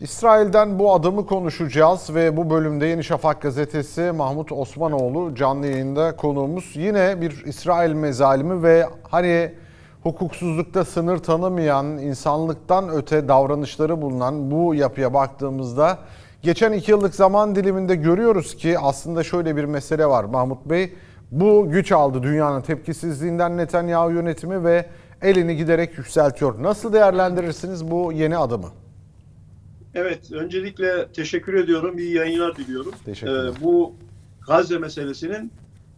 İsrail'den bu adımı konuşacağız ve bu bölümde Yeni Şafak gazetesi Mahmut Osmanoğlu canlı yayında konuğumuz. Yine bir İsrail mezalimi ve hani hukuksuzlukta sınır tanımayan, insanlıktan öte davranışları bulunan bu yapıya baktığımızda geçen iki yıllık zaman diliminde görüyoruz ki aslında şöyle bir mesele var Mahmut Bey. Bu güç aldı dünyanın tepkisizliğinden Netanyahu yönetimi ve elini giderek yükseltiyor. Nasıl değerlendirirsiniz bu yeni adımı? Evet, öncelikle teşekkür ediyorum. İyi yayınlar diliyorum. Teşekkürler. Ee, bu Gazze meselesinin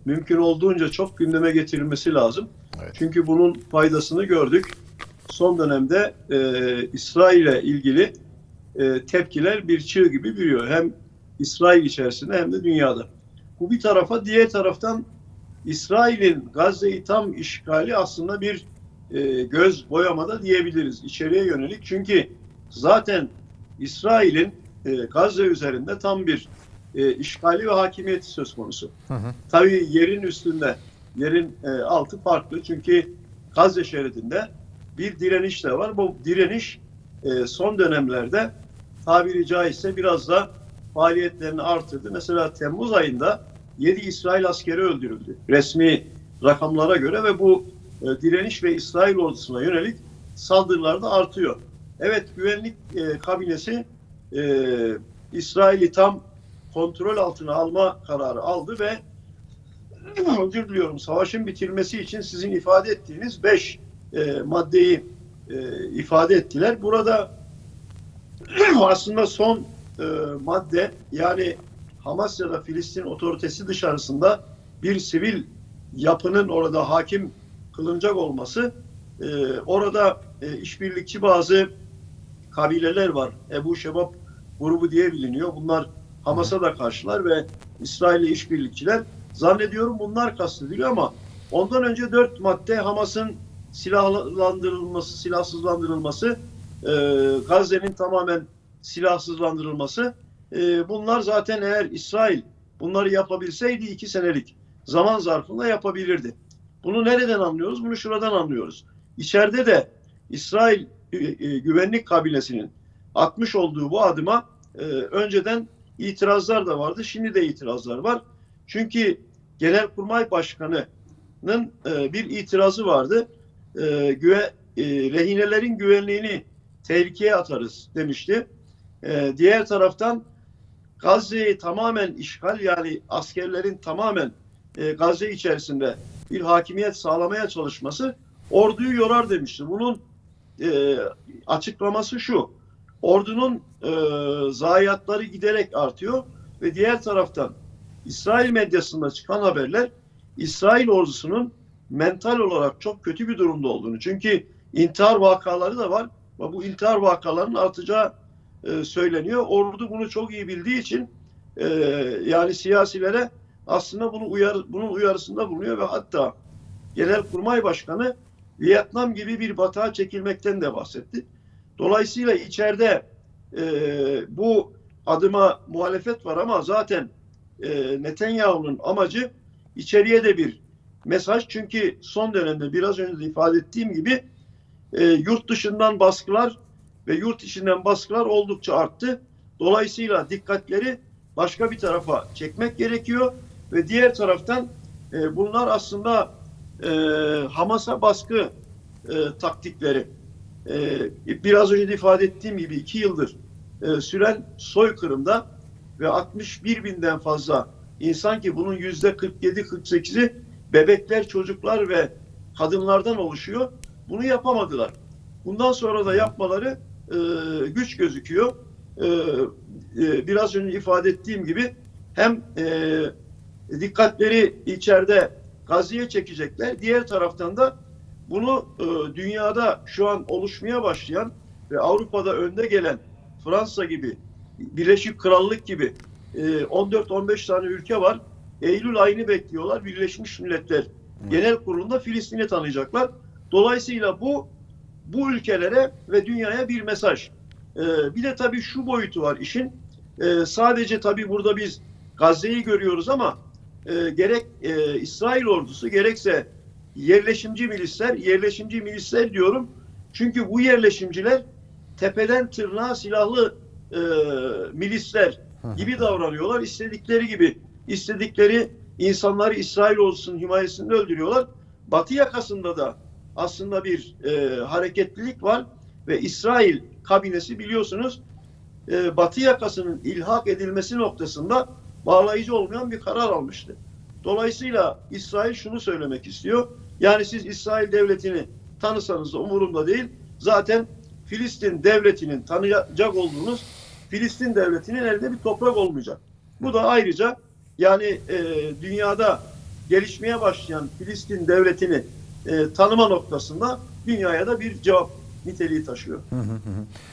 mümkün olduğunca çok gündeme getirilmesi lazım. Evet. Çünkü bunun faydasını gördük. Son dönemde e, İsrail'e ilgili e, tepkiler bir çığ gibi büyüyor. Hem İsrail içerisinde hem de dünyada. Bu bir tarafa, diğer taraftan İsrail'in Gazze'yi tam işgali aslında bir e, göz boyamada diyebiliriz içeriye yönelik. Çünkü zaten İsrail'in e, Gazze üzerinde tam bir e, işgali ve hakimiyeti söz konusu. Hı hı. Tabii yerin üstünde, yerin e, altı farklı. Çünkü Gazze şeridinde bir direniş de var. Bu direniş e, son dönemlerde tabiri caizse biraz da faaliyetlerini artırdı. Mesela Temmuz ayında 7 İsrail askeri öldürüldü. Resmi rakamlara göre ve bu e, direniş ve İsrail ordusuna yönelik saldırılar da artıyor. Evet güvenlik e, kabinesi e, İsrail'i tam kontrol altına alma kararı aldı ve özür diliyorum savaşın bitirmesi için sizin ifade ettiğiniz 5 maddeyi e, ifade ettiler. Burada aslında son e, madde yani Hamas ya da Filistin otoritesi dışarısında bir sivil yapının orada hakim kılınacak olması e, orada e, işbirlikçi bazı kabileler var. Ebu Şebab grubu diye biliniyor. Bunlar Hamas'a da karşılar ve İsrail'le işbirlikçiler. Zannediyorum bunlar kastediliyor ama ondan önce dört madde Hamas'ın silahlandırılması, silahsızlandırılması, e, Gazze'nin tamamen silahsızlandırılması. E, bunlar zaten eğer İsrail bunları yapabilseydi iki senelik zaman zarfında yapabilirdi. Bunu nereden anlıyoruz? Bunu şuradan anlıyoruz. İçeride de İsrail güvenlik kabilesinin atmış olduğu bu adıma e, önceden itirazlar da vardı. Şimdi de itirazlar var. Çünkü Genelkurmay Başkanı'nın e, bir itirazı vardı. E, güve, e, rehinelerin güvenliğini tehlikeye atarız demişti. E, diğer taraftan Gazze'yi tamamen işgal yani askerlerin tamamen e, Gazze içerisinde bir hakimiyet sağlamaya çalışması orduyu yorar demişti. Bunun e, açıklaması şu. Ordunun e, zayiatları giderek artıyor ve diğer taraftan İsrail medyasında çıkan haberler İsrail ordusunun mental olarak çok kötü bir durumda olduğunu. Çünkü intihar vakaları da var ve bu intihar vakalarının artacağı e, söyleniyor. Ordu bunu çok iyi bildiği için e, yani siyasilere aslında bunu uyar, bunun uyarısında bulunuyor ve hatta Genelkurmay Başkanı Vietnam gibi bir batağa çekilmekten de bahsetti. Dolayısıyla içeride e, bu adıma muhalefet var ama zaten e, Netanyahu'nun amacı içeriye de bir mesaj. Çünkü son dönemde biraz önce de ifade ettiğim gibi e, yurt dışından baskılar ve yurt içinden baskılar oldukça arttı. Dolayısıyla dikkatleri başka bir tarafa çekmek gerekiyor ve diğer taraftan e, bunlar aslında e, Hamas'a baskı e, taktikleri. E, biraz önce de ifade ettiğim gibi iki yıldır e, süren soykırımda ve 61 binden fazla insan ki bunun yüzde 47-48'i bebekler, çocuklar ve kadınlardan oluşuyor. Bunu yapamadılar. Bundan sonra da yapmaları e, güç gözüküyor. E, e, biraz önce ifade ettiğim gibi hem e, dikkatleri içeride Gazze'ye çekecekler. Diğer taraftan da bunu e, dünyada şu an oluşmaya başlayan ve Avrupa'da önde gelen Fransa gibi, Birleşik Krallık gibi e, 14-15 tane ülke var. Eylül ayını bekliyorlar. Birleşmiş Milletler Genel Kurulu'nda Filistin'i tanıyacaklar. Dolayısıyla bu bu ülkelere ve dünyaya bir mesaj. E, bir de tabii şu boyutu var işin. E, sadece tabii burada biz Gazze'yi görüyoruz ama e, gerek e, İsrail ordusu gerekse yerleşimci milisler, yerleşimci milisler diyorum. Çünkü bu yerleşimciler tepeden tırnağa silahlı e, milisler gibi davranıyorlar. İstedikleri gibi, istedikleri insanları İsrail olsun himayesinde öldürüyorlar. Batı yakasında da aslında bir e, hareketlilik var ve İsrail kabinesi biliyorsunuz e, Batı yakasının ilhak edilmesi noktasında bağlayıcı olmayan bir karar almıştı. Dolayısıyla İsrail şunu söylemek istiyor. Yani siz İsrail devletini tanısanız da umurumda değil. Zaten Filistin devletinin tanıyacak olduğunuz Filistin devletinin elde bir toprak olmayacak. Bu da ayrıca yani e, dünyada gelişmeye başlayan Filistin devletini e, tanıma noktasında dünyaya da bir cevap niteliği taşıyor.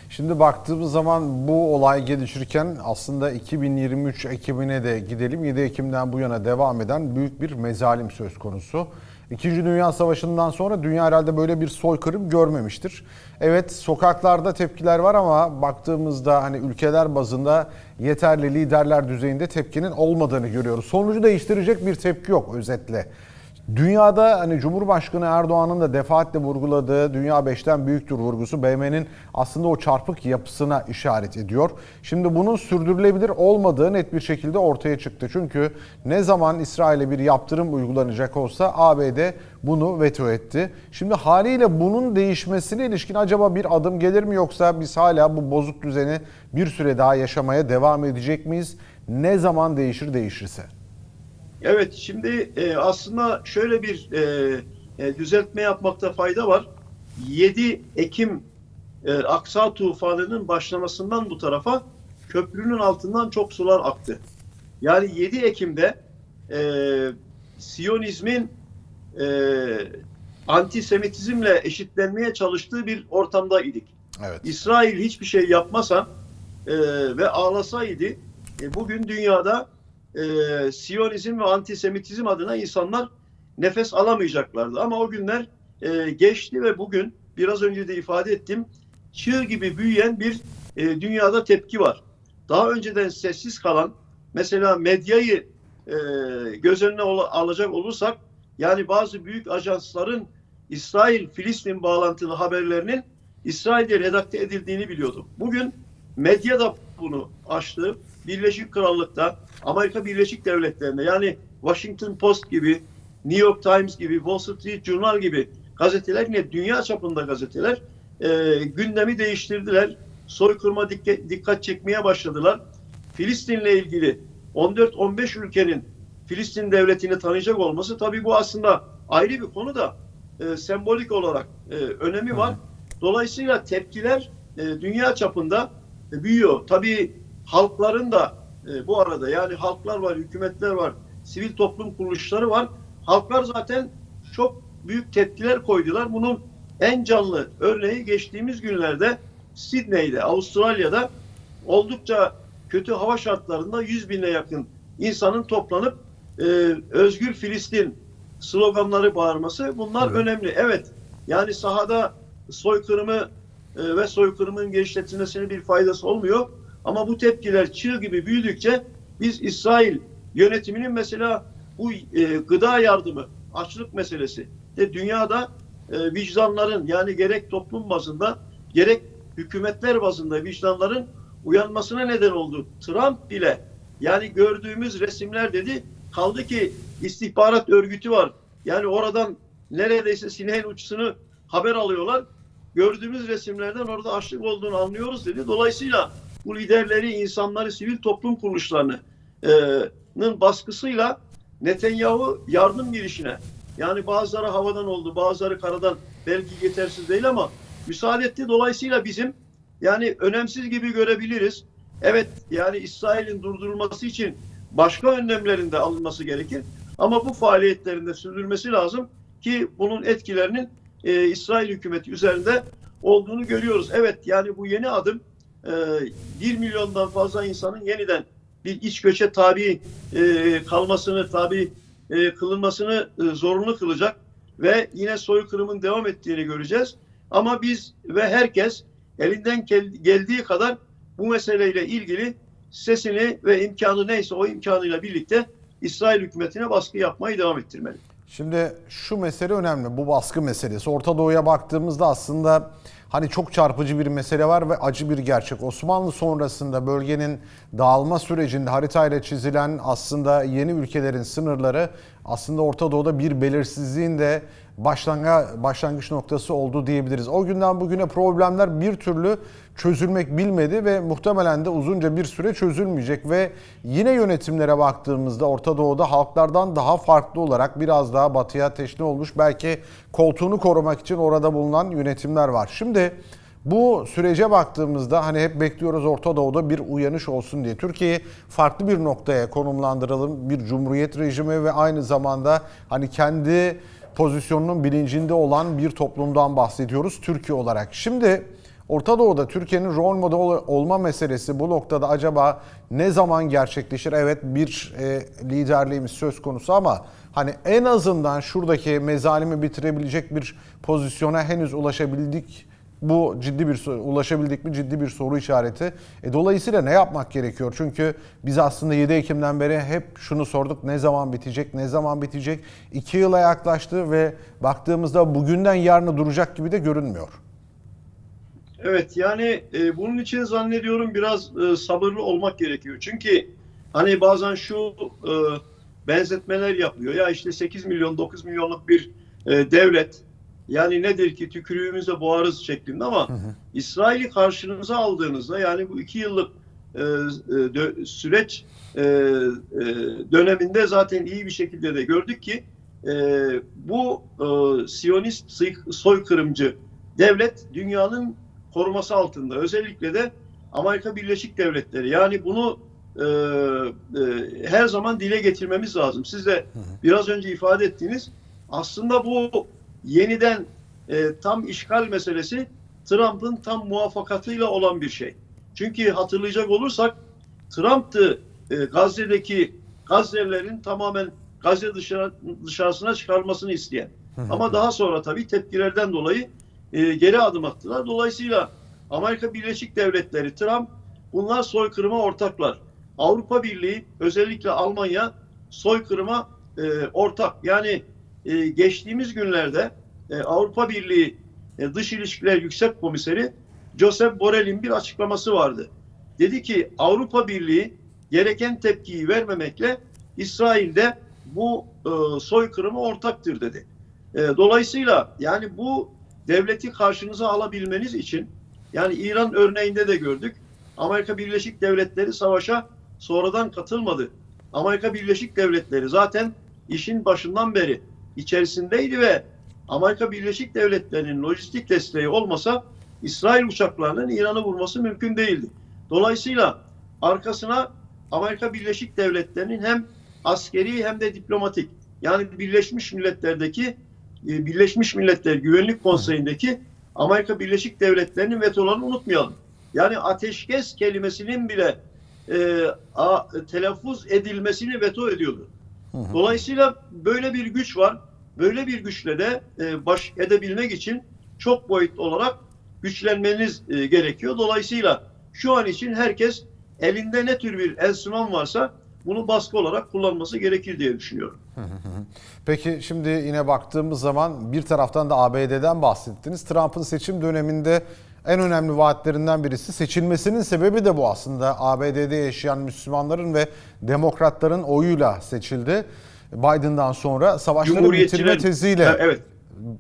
Şimdi baktığımız zaman bu olay gelişirken aslında 2023 Ekim'ine de gidelim. 7 Ekim'den bu yana devam eden büyük bir mezalim söz konusu. İkinci Dünya Savaşı'ndan sonra dünya herhalde böyle bir soykırım görmemiştir. Evet sokaklarda tepkiler var ama baktığımızda hani ülkeler bazında yeterli liderler düzeyinde tepkinin olmadığını görüyoruz. Sonucu değiştirecek bir tepki yok özetle. Dünyada hani Cumhurbaşkanı Erdoğan'ın da defaatle vurguladığı dünya beşten büyüktür vurgusu BM'nin aslında o çarpık yapısına işaret ediyor. Şimdi bunun sürdürülebilir olmadığı net bir şekilde ortaya çıktı. Çünkü ne zaman İsrail'e bir yaptırım uygulanacak olsa ABD bunu veto etti. Şimdi haliyle bunun değişmesine ilişkin acaba bir adım gelir mi yoksa biz hala bu bozuk düzeni bir süre daha yaşamaya devam edecek miyiz? Ne zaman değişir değişirse? Evet, şimdi e, aslında şöyle bir e, e, düzeltme yapmakta fayda var. 7 Ekim e, Aksa tufanının başlamasından bu tarafa köprünün altından çok sular aktı. Yani 7 Ekim'de e, Siyonizmin e, antisemitizmle eşitlenmeye çalıştığı bir ortamda idik. Evet. İsrail hiçbir şey yapmasa e, ve ağlasaydı e, bugün dünyada e, Siyonizm ve antisemitizm adına insanlar nefes alamayacaklardı. Ama o günler e, geçti ve bugün biraz önce de ifade ettim çığ gibi büyüyen bir e, dünyada tepki var. Daha önceden sessiz kalan mesela medyayı e, göz önüne alacak olursak yani bazı büyük ajansların İsrail-Filistin bağlantılı haberlerinin İsrail'de redakte edildiğini biliyordum. Bugün medya da bunu açtı. Birleşik Krallık'ta, Amerika Birleşik Devletleri'nde yani Washington Post gibi, New York Times gibi, Wall Street Journal gibi gazeteler yine dünya çapında gazeteler e, gündemi değiştirdiler. Soykırıma dikkat, dikkat çekmeye başladılar. Filistin'le ilgili 14-15 ülkenin Filistin devletini tanıyacak olması tabii bu aslında ayrı bir konu da e, sembolik olarak e, önemi var. Dolayısıyla tepkiler e, dünya çapında e, büyüyor. Tabii halkların da e, bu arada yani halklar var, hükümetler var, sivil toplum kuruluşları var. Halklar zaten çok büyük tepkiler koydular. Bunun en canlı örneği geçtiğimiz günlerde Sydney'de, Avustralya'da oldukça kötü hava şartlarında 100 bine yakın insanın toplanıp e, Özgür Filistin sloganları bağırması bunlar Evet. önemli. Evet yani sahada soykırımı e, ve soykırımın genişletilmesine bir faydası olmuyor. Ama bu tepkiler çığ gibi büyüdükçe biz İsrail yönetiminin mesela bu e, gıda yardımı, açlık meselesi de dünyada e, vicdanların yani gerek toplum bazında gerek hükümetler bazında vicdanların uyanmasına neden oldu. Trump bile yani gördüğümüz resimler dedi kaldı ki istihbarat örgütü var. Yani oradan neredeyse sineğin uçsunu haber alıyorlar. Gördüğümüz resimlerden orada açlık olduğunu anlıyoruz dedi. Dolayısıyla bu liderleri, insanları, sivil toplum kuruluşlarının baskısıyla Netanyahu yardım girişine yani bazıları havadan oldu, bazıları karadan belki yetersiz değil ama müsaade etti. Dolayısıyla bizim yani önemsiz gibi görebiliriz. Evet yani İsrail'in durdurulması için başka önlemlerin de alınması gerekir. Ama bu faaliyetlerin de sürdürmesi lazım ki bunun etkilerinin e, İsrail hükümeti üzerinde olduğunu görüyoruz. Evet yani bu yeni adım 1 milyondan fazla insanın yeniden bir iç göçe tabi e, kalmasını, tabi e, kılınmasını e, zorunlu kılacak ve yine soykırımın devam ettiğini göreceğiz. Ama biz ve herkes elinden gel- geldiği kadar bu meseleyle ilgili sesini ve imkanı neyse o imkanıyla birlikte İsrail hükümetine baskı yapmayı devam ettirmeli. Şimdi şu mesele önemli. Bu baskı meselesi. Orta Doğu'ya baktığımızda aslında hani çok çarpıcı bir mesele var ve acı bir gerçek. Osmanlı sonrasında bölgenin dağılma sürecinde haritayla çizilen aslında yeni ülkelerin sınırları aslında Orta Doğu'da bir belirsizliğin de başlanga, başlangıç noktası oldu diyebiliriz. O günden bugüne problemler bir türlü çözülmek bilmedi ve muhtemelen de uzunca bir süre çözülmeyecek ve yine yönetimlere baktığımızda Orta Doğu'da halklardan daha farklı olarak biraz daha batıya teşne olmuş belki koltuğunu korumak için orada bulunan yönetimler var. Şimdi bu sürece baktığımızda hani hep bekliyoruz Orta Doğu'da bir uyanış olsun diye. Türkiye'yi farklı bir noktaya konumlandıralım. Bir cumhuriyet rejimi ve aynı zamanda hani kendi pozisyonunun bilincinde olan bir toplumdan bahsediyoruz Türkiye olarak. Şimdi Orta Doğu'da Türkiye'nin rol model olma meselesi bu noktada acaba ne zaman gerçekleşir? Evet bir e, liderliğimiz söz konusu ama hani en azından şuradaki mezalimi bitirebilecek bir pozisyona henüz ulaşabildik. Bu ciddi bir ulaşabildik mi ciddi bir soru işareti. E, dolayısıyla ne yapmak gerekiyor? Çünkü biz aslında 7 Ekim'den beri hep şunu sorduk. Ne zaman bitecek? Ne zaman bitecek? 2 yıla yaklaştı ve baktığımızda bugünden yarına duracak gibi de görünmüyor. Evet yani e, bunun için zannediyorum biraz e, sabırlı olmak gerekiyor. Çünkü hani bazen şu e, benzetmeler yapıyor. Ya işte 8 milyon 9 milyonluk bir e, devlet yani nedir ki tükürüğümüze boğarız şeklinde ama İsrail'i karşınıza aldığınızda yani bu iki yıllık e, e, dö- süreç e, e, döneminde zaten iyi bir şekilde de gördük ki e, bu e, Siyonist soy- soykırımcı devlet dünyanın koruması altında. Özellikle de Amerika Birleşik Devletleri. Yani bunu e, e, her zaman dile getirmemiz lazım. Siz de biraz önce ifade ettiğiniz aslında bu yeniden e, tam işgal meselesi Trump'ın tam muvaffakatıyla olan bir şey. Çünkü hatırlayacak olursak Trump'tı e, Gazze'deki Gazze'lilerin tamamen Gazze dışarı, dışarısına çıkarmasını isteyen. Ama daha sonra tabii tepkilerden dolayı e, geri adım attılar. Dolayısıyla Amerika Birleşik Devletleri, Trump bunlar soykırıma ortaklar. Avrupa Birliği özellikle Almanya soykırıma e, ortak. Yani e, geçtiğimiz günlerde e, Avrupa Birliği e, Dış İlişkiler Yüksek Komiseri Josep Borrell'in bir açıklaması vardı. Dedi ki Avrupa Birliği gereken tepkiyi vermemekle İsrail'de bu e, soykırıma ortaktır dedi. E, dolayısıyla yani bu devleti karşınıza alabilmeniz için yani İran örneğinde de gördük. Amerika Birleşik Devletleri savaşa sonradan katılmadı. Amerika Birleşik Devletleri zaten işin başından beri içerisindeydi ve Amerika Birleşik Devletleri'nin lojistik desteği olmasa İsrail uçaklarının İran'ı vurması mümkün değildi. Dolayısıyla arkasına Amerika Birleşik Devletleri'nin hem askeri hem de diplomatik yani Birleşmiş Milletler'deki e, Birleşmiş Milletler Güvenlik Konseyi'ndeki Amerika Birleşik Devletleri'nin vetolarını unutmayalım. Yani ateşkes kelimesinin bile e, a, telaffuz edilmesini veto ediyordu. Dolayısıyla böyle bir güç var. Böyle bir güçle de e, baş edebilmek için çok boyutlu olarak güçlenmeniz e, gerekiyor. Dolayısıyla şu an için herkes elinde ne tür bir enstrüman varsa bunu baskı olarak kullanması gerekir diye düşünüyorum. Peki şimdi yine baktığımız zaman bir taraftan da ABD'den bahsettiniz. Trump'ın seçim döneminde en önemli vaatlerinden birisi seçilmesinin sebebi de bu aslında. ABD'de yaşayan Müslümanların ve demokratların oyuyla seçildi. Biden'dan sonra savaşları bitirme teziyle Ha, evet.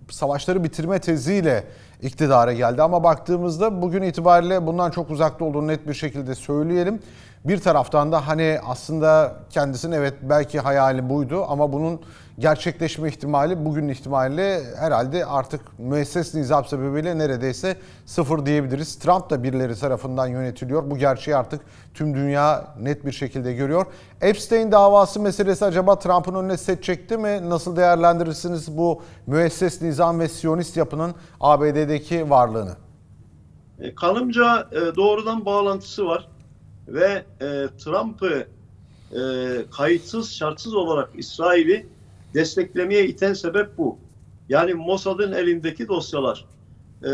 savaşları bitirme teziyle iktidara geldi. Ama baktığımızda bugün itibariyle bundan çok uzakta olduğunu net bir şekilde söyleyelim. Bir taraftan da hani aslında kendisinin evet belki hayali buydu ama bunun gerçekleşme ihtimali bugün ihtimaliyle herhalde artık müesses nizam sebebiyle neredeyse sıfır diyebiliriz. Trump da birileri tarafından yönetiliyor. Bu gerçeği artık tüm dünya net bir şekilde görüyor. Epstein davası meselesi acaba Trump'ın önüne set çekti mi? Nasıl değerlendirirsiniz bu müesses nizam ve siyonist yapının ABD'deki varlığını? E, Kanımca e, doğrudan bağlantısı var ve e, Trump'ı kayıtsız şartsız olarak İsrail'i desteklemeye iten sebep bu. Yani Mossad'ın elindeki dosyalar. E,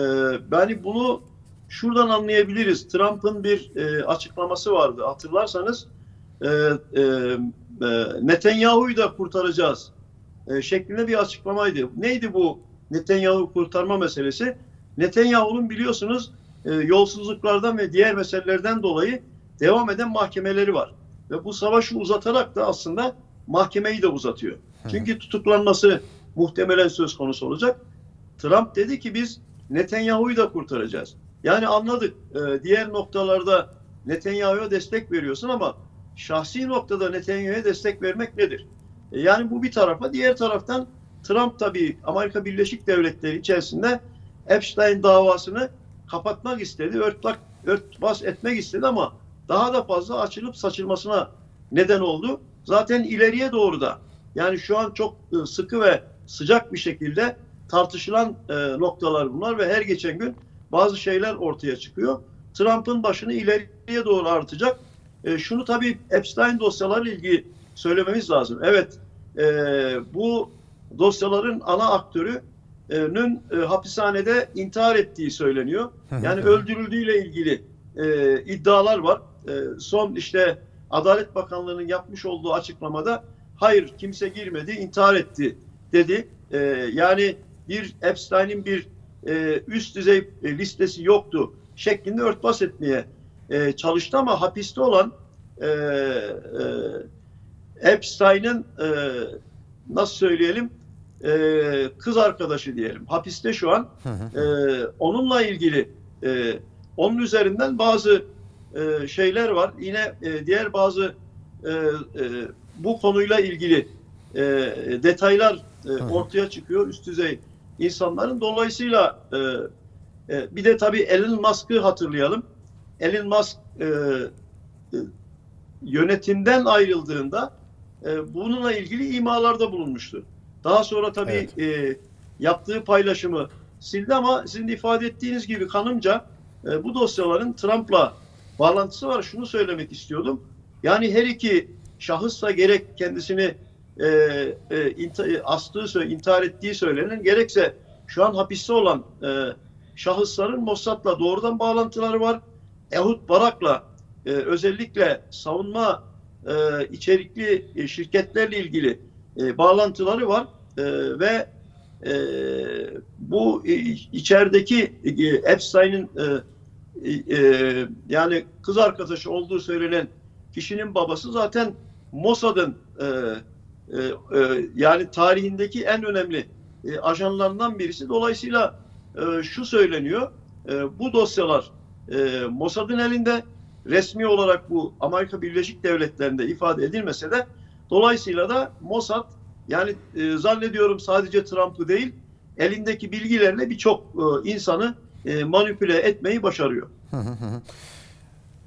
yani bunu şuradan anlayabiliriz. Trump'ın bir e, açıklaması vardı. Hatırlarsanız e, e, e, Netanyahu'yu da kurtaracağız şeklinde bir açıklamaydı. Neydi bu Netanyahu kurtarma meselesi? Netanyahu'nun biliyorsunuz yolsuzluklardan ve diğer meselelerden dolayı devam eden mahkemeleri var. Ve bu savaşı uzatarak da aslında mahkemeyi de uzatıyor. Çünkü tutuklanması muhtemelen söz konusu olacak. Trump dedi ki biz Netanyahu'yu da kurtaracağız. Yani anladık e, diğer noktalarda Netanyahu'ya destek veriyorsun ama şahsi noktada Netanyahu'ya destek vermek nedir? E, yani bu bir tarafa. Diğer taraftan Trump tabii Amerika Birleşik Devletleri içerisinde Epstein davasını kapatmak istedi, örtbas, örtbas etmek istedi ama daha da fazla açılıp saçılmasına neden oldu. Zaten ileriye doğru da yani şu an çok e, sıkı ve sıcak bir şekilde tartışılan e, noktalar bunlar ve her geçen gün bazı şeyler ortaya çıkıyor. Trump'ın başını ileriye doğru artacak. E, şunu tabii Epstein dosyalarıyla ilgili söylememiz lazım. Evet e, bu dosyaların ana aktörünün e, hapishanede intihar ettiği söyleniyor. Yani öldürüldüğüyle ilgili e, iddialar var. E, son işte Adalet Bakanlığı'nın yapmış olduğu açıklamada hayır kimse girmedi intihar etti dedi. E, yani bir Epstein'in bir e, üst düzey e, listesi yoktu şeklinde örtbas etmeye e, çalıştı ama hapiste olan e, e, Epstein'in e, nasıl söyleyelim e, kız arkadaşı diyelim. Hapiste şu an e, onunla ilgili e, onun üzerinden bazı e, şeyler var. Yine e, diğer bazı e, e, bu konuyla ilgili e, detaylar e, ortaya çıkıyor üst düzey insanların dolayısıyla e, e, bir de tabii Elon Musk'ı hatırlayalım Elon Musk e, e, yönetimden ayrıldığında e, bununla ilgili imalarda bulunmuştu. Daha sonra tabii e, yaptığı paylaşımı sildi ama sizin de ifade ettiğiniz gibi kanımca e, bu dosyaların Trump'la bağlantısı var. Şunu söylemek istiyordum. Yani her iki şahısla gerek kendisini e, e, inta, e, astığı, intihar ettiği söylenen gerekse şu an hapiste olan e, şahısların Mossad'la doğrudan bağlantıları var. Ehud Barak'la e, özellikle savunma e, içerikli e, şirketlerle ilgili e, bağlantıları var E, ve e, bu e, içerideki e, Epstein'in e, e, yani kız arkadaşı olduğu söylenen kişinin babası zaten Mossad'ın e, e, e, yani tarihindeki en önemli e, ajanlarından birisi. Dolayısıyla e, şu söyleniyor, e, bu dosyalar e, Mossad'ın elinde resmi olarak bu Amerika Birleşik Devletleri'nde ifade edilmese de dolayısıyla da Mossad yani e, zannediyorum sadece Trump'ı değil elindeki bilgilerle birçok e, insanı e, manipüle etmeyi başarıyor.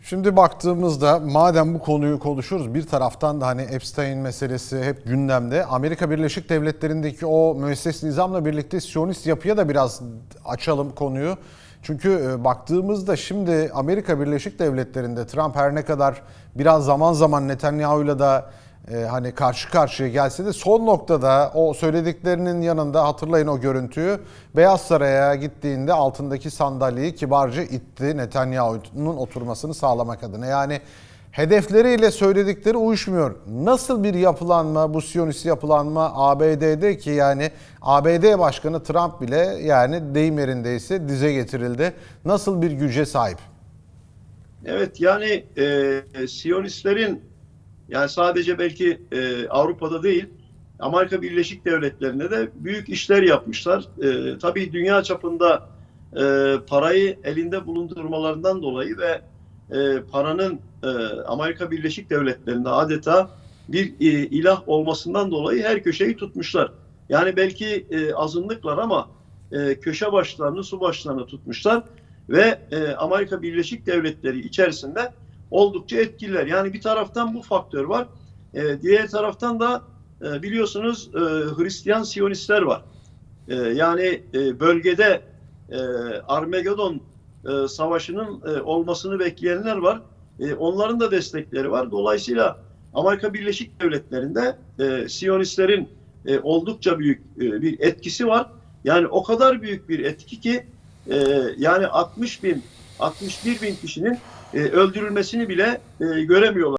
Şimdi baktığımızda madem bu konuyu konuşuruz bir taraftan da hani Epstein meselesi hep gündemde. Amerika Birleşik Devletleri'ndeki o müesses nizamla birlikte Siyonist yapıya da biraz açalım konuyu. Çünkü e, baktığımızda şimdi Amerika Birleşik Devletleri'nde Trump her ne kadar biraz zaman zaman Netanyahu'yla da e, hani karşı karşıya gelse de son noktada o söylediklerinin yanında hatırlayın o görüntüyü Beyaz Saray'a gittiğinde altındaki sandalyeyi kibarca itti Netanyahu'nun oturmasını sağlamak adına. Yani hedefleriyle söyledikleri uyuşmuyor. Nasıl bir yapılanma bu Siyonist yapılanma ABD'de ki yani ABD Başkanı Trump bile yani deyim yerindeyse dize getirildi. Nasıl bir güce sahip? Evet yani e, Siyonistlerin yani sadece belki e, Avrupa'da değil Amerika Birleşik Devletleri'nde de büyük işler yapmışlar. E, tabii dünya çapında e, parayı elinde bulundurmalarından dolayı ve e, paranın e, Amerika Birleşik Devletleri'nde adeta bir e, ilah olmasından dolayı her köşeyi tutmuşlar. Yani belki e, azınlıklar ama e, köşe başlarını, su başlarını tutmuşlar ve e, Amerika Birleşik Devletleri içerisinde oldukça etkililer. Yani bir taraftan bu faktör var. E, diğer taraftan da e, biliyorsunuz e, Hristiyan Siyonistler var. E, yani e, bölgede e, Armagedon e, savaşının e, olmasını bekleyenler var. E, onların da destekleri var. Dolayısıyla Amerika Birleşik Devletleri'nde e, Siyonistlerin e, oldukça büyük e, bir etkisi var. Yani o kadar büyük bir etki ki e, yani 60 bin 61 bin kişinin e, öldürülmesini bile e, göremiyorlar.